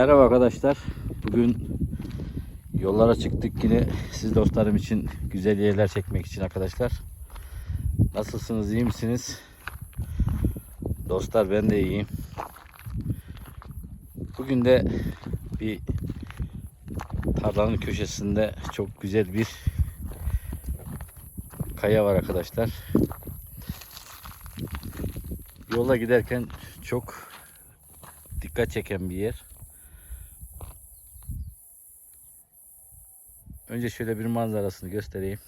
Merhaba arkadaşlar. Bugün yollara çıktık yine siz dostlarım için güzel yerler çekmek için arkadaşlar. Nasılsınız? iyi misiniz? Dostlar ben de iyiyim. Bugün de bir tarlanın köşesinde çok güzel bir kaya var arkadaşlar. Yola giderken çok dikkat çeken bir yer. Önce şöyle bir manzarasını göstereyim.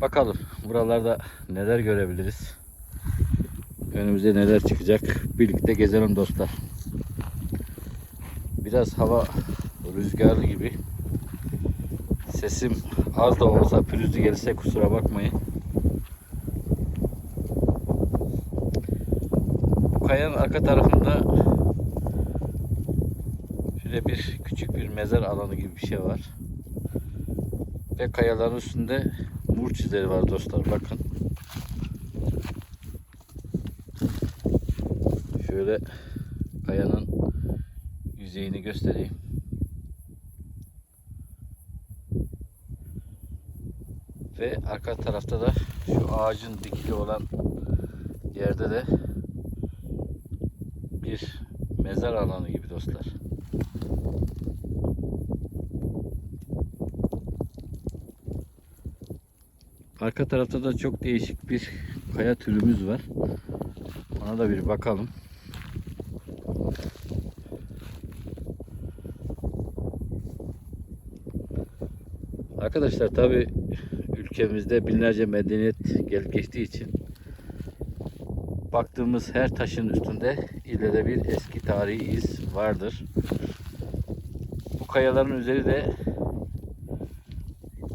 Bakalım buralarda neler görebiliriz. Önümüze neler çıkacak. Birlikte gezelim dostlar. Biraz hava rüzgarlı gibi. Sesim az da olsa pürüzlü gelirse kusura bakmayın. Kayanın arka tarafında şöyle bir küçük bir mezar alanı gibi bir şey var. Ve kayaların üstünde mur çizleri var dostlar bakın. Şöyle kayanın yüzeyini göstereyim. Ve arka tarafta da şu ağacın dikili olan yerde de bir mezar alanı gibi dostlar. Arka tarafta da çok değişik bir kaya türümüz var. Ona da bir bakalım. Arkadaşlar tabi ülkemizde binlerce medeniyet gelip geçtiği için baktığımız her taşın üstünde ille de bir eski tarihi iz vardır. Bu kayaların üzeri de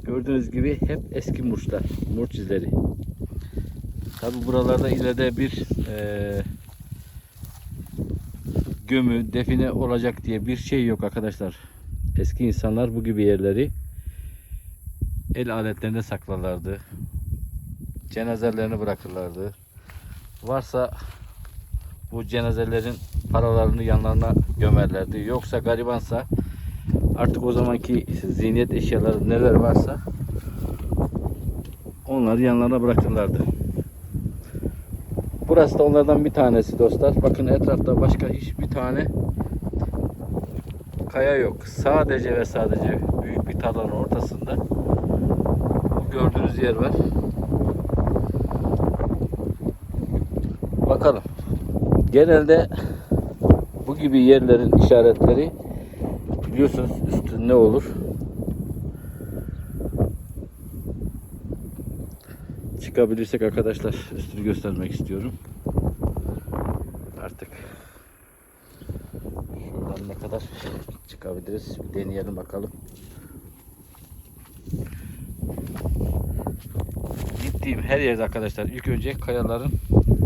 gördüğünüz gibi hep eski murçlar, murç izleri. Tabi buralarda ileride bir eee gömü, define olacak diye bir şey yok arkadaşlar. Eski insanlar bu gibi yerleri el aletlerinde saklarlardı. Cenazelerini bırakırlardı. Varsa bu cenazelerin paralarını yanlarına gömerlerdi. Yoksa garibansa artık o zamanki zihniyet eşyaları neler varsa onları yanlarına bırakırlardı. Burası da onlardan bir tanesi dostlar. Bakın etrafta başka hiçbir tane kaya yok. Sadece ve sadece büyük bir tarlanın ortasında bu gördüğünüz yer var. Bakalım. Genelde bu gibi yerlerin işaretleri biliyorsunuz üstü ne olur? Çıkabilirsek arkadaşlar üstünü göstermek istiyorum. Artık şuradan ne kadar çıkabiliriz bir deneyelim bakalım. Gittiğim her yerde arkadaşlar ilk önce kayaların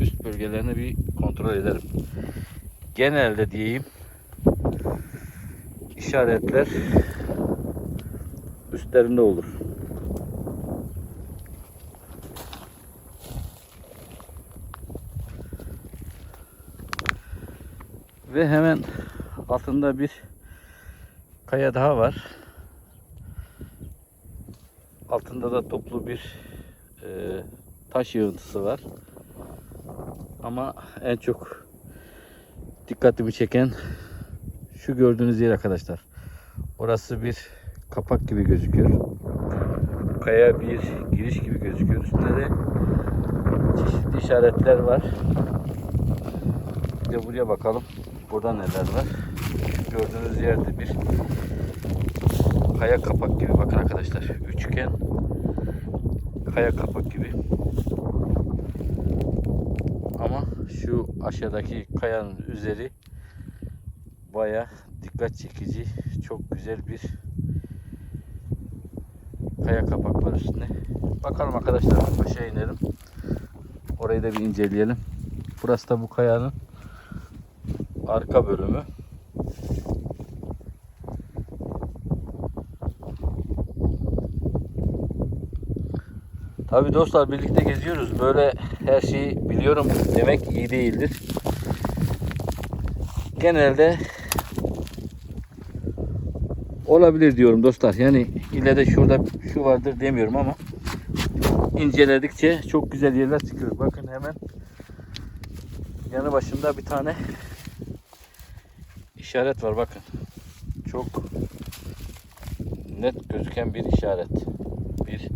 üst bölgelerini bir kontrol ederim. Genelde diyeyim işaretler üstlerinde olur. Ve hemen altında bir kaya daha var. Altında da toplu bir e, taş yığıntısı var. Ama en çok dikkatimi çeken şu gördüğünüz yer arkadaşlar. Orası bir kapak gibi gözüküyor. Kaya bir giriş gibi gözüküyor. Üstünde de çeşitli işaretler var. Bir de buraya bakalım. Burada neler var? Gördüğünüz yerde bir kaya kapak gibi. Bakın arkadaşlar. Üçgen kaya kapak gibi. Ama şu aşağıdaki kayanın üzeri baya dikkat çekici. Çok güzel bir kaya kapak var üstünde. Bakalım arkadaşlar aşağı inelim. Orayı da bir inceleyelim. Burası da bu kayanın arka bölümü. Tabi dostlar birlikte geziyoruz. Böyle her şeyi biliyorum demek iyi değildir. Genelde olabilir diyorum dostlar. Yani ille şurada şu vardır demiyorum ama inceledikçe çok güzel yerler çıkıyor. Bakın hemen yanı başında bir tane işaret var bakın. Çok net gözüken bir işaret. Bir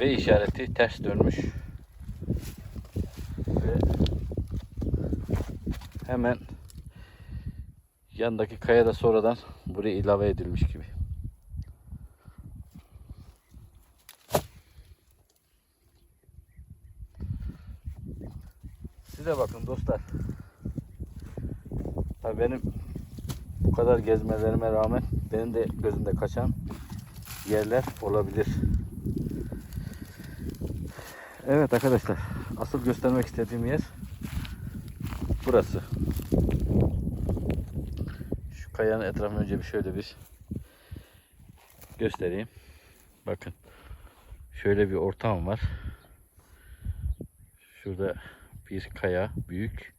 V işareti ters dönmüş. Ve hemen yandaki kaya da sonradan buraya ilave edilmiş gibi. Size bakın dostlar. Tabii benim bu kadar gezmelerime rağmen benim de gözümde kaçan yerler olabilir. Evet arkadaşlar. Asıl göstermek istediğim yer burası. Şu kayanın etrafını önce bir şöyle bir göstereyim. Bakın. Şöyle bir ortam var. Şurada bir kaya büyük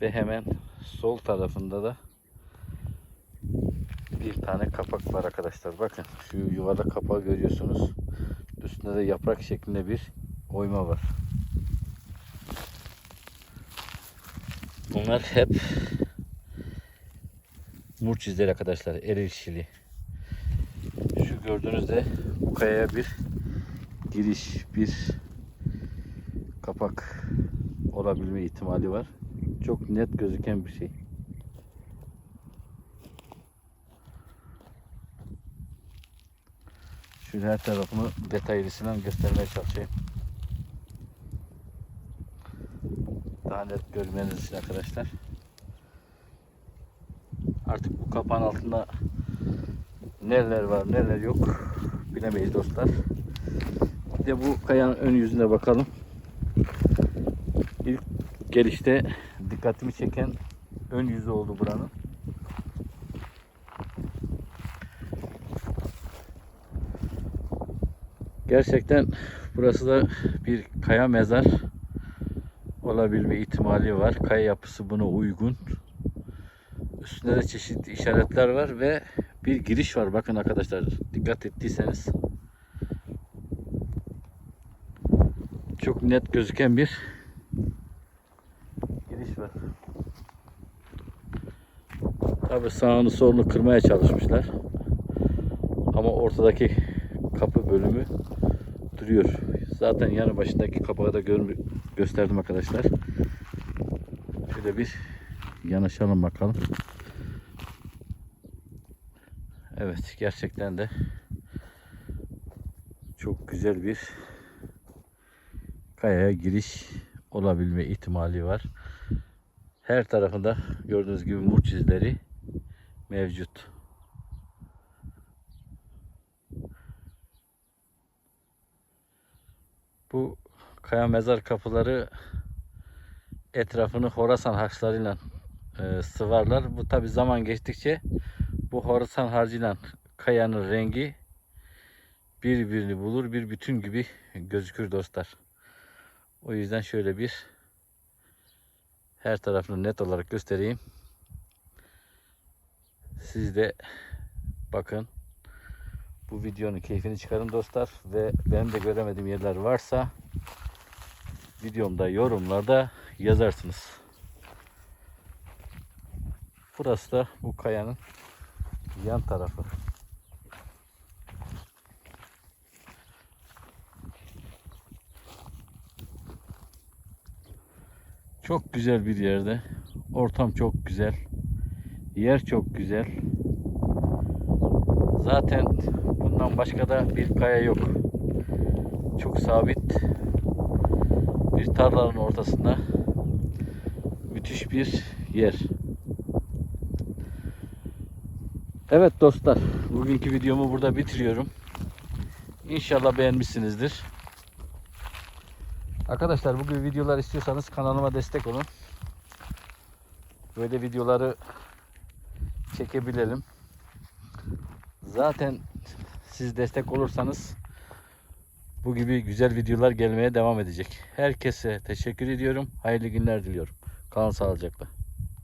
ve hemen sol tarafında da bir tane kapak var arkadaşlar. Bakın şu yuvarlak kapağı görüyorsunuz. Üstünde de yaprak şeklinde bir oyma var. Bunlar hep murç izleri arkadaşlar. Erişili. Şu gördüğünüzde bu kayaya bir giriş, bir kapak olabilme ihtimali var. Çok net gözüken bir şey. Şöyle her tarafını detaylısıyla göstermeye çalışayım. Daha net görmeniz arkadaşlar. Artık bu kapağın altında neler var neler yok bilemeyiz dostlar. Bir de bu kayanın ön yüzüne bakalım. İlk gelişte dikkatimi çeken ön yüzü oldu buranın. Gerçekten burası da bir kaya mezar olabilme ihtimali var. Kaya yapısı buna uygun. Üstünde de çeşitli işaretler var ve bir giriş var. Bakın arkadaşlar dikkat ettiyseniz çok net gözüken bir giriş var. Tabi sağını solunu kırmaya çalışmışlar. Ama ortadaki kapı bölümü duruyor. Zaten yanı başındaki kapağı da gör- gösterdim arkadaşlar. Şöyle bir yanaşalım bakalım. Evet gerçekten de çok güzel bir kayaya giriş olabilme ihtimali var. Her tarafında gördüğünüz gibi murç izleri mevcut. Bu kaya mezar kapıları etrafını Horasan harçlarıyla e, sıvarlar. Bu tabi zaman geçtikçe bu Horasan harcıyla kayanın rengi birbirini bulur, bir bütün gibi gözükür dostlar. O yüzden şöyle bir her tarafını net olarak göstereyim. Siz de bakın bu videonun keyfini çıkarın dostlar ve benim de göremediğim yerler varsa videomda yorumlarda yazarsınız. Burası da bu kayanın yan tarafı. Çok güzel bir yerde. Ortam çok güzel. Yer çok güzel. Zaten bundan başka da bir kaya yok. Çok sabit. Bir tarlanın ortasında müthiş bir yer. Evet dostlar, bugünkü videomu burada bitiriyorum. İnşallah beğenmişsinizdir. Arkadaşlar bu gibi videolar istiyorsanız kanalıma destek olun. Böyle videoları çekebilelim. Zaten siz destek olursanız bu gibi güzel videolar gelmeye devam edecek. Herkese teşekkür ediyorum. Hayırlı günler diliyorum. Kalın sağlıcakla.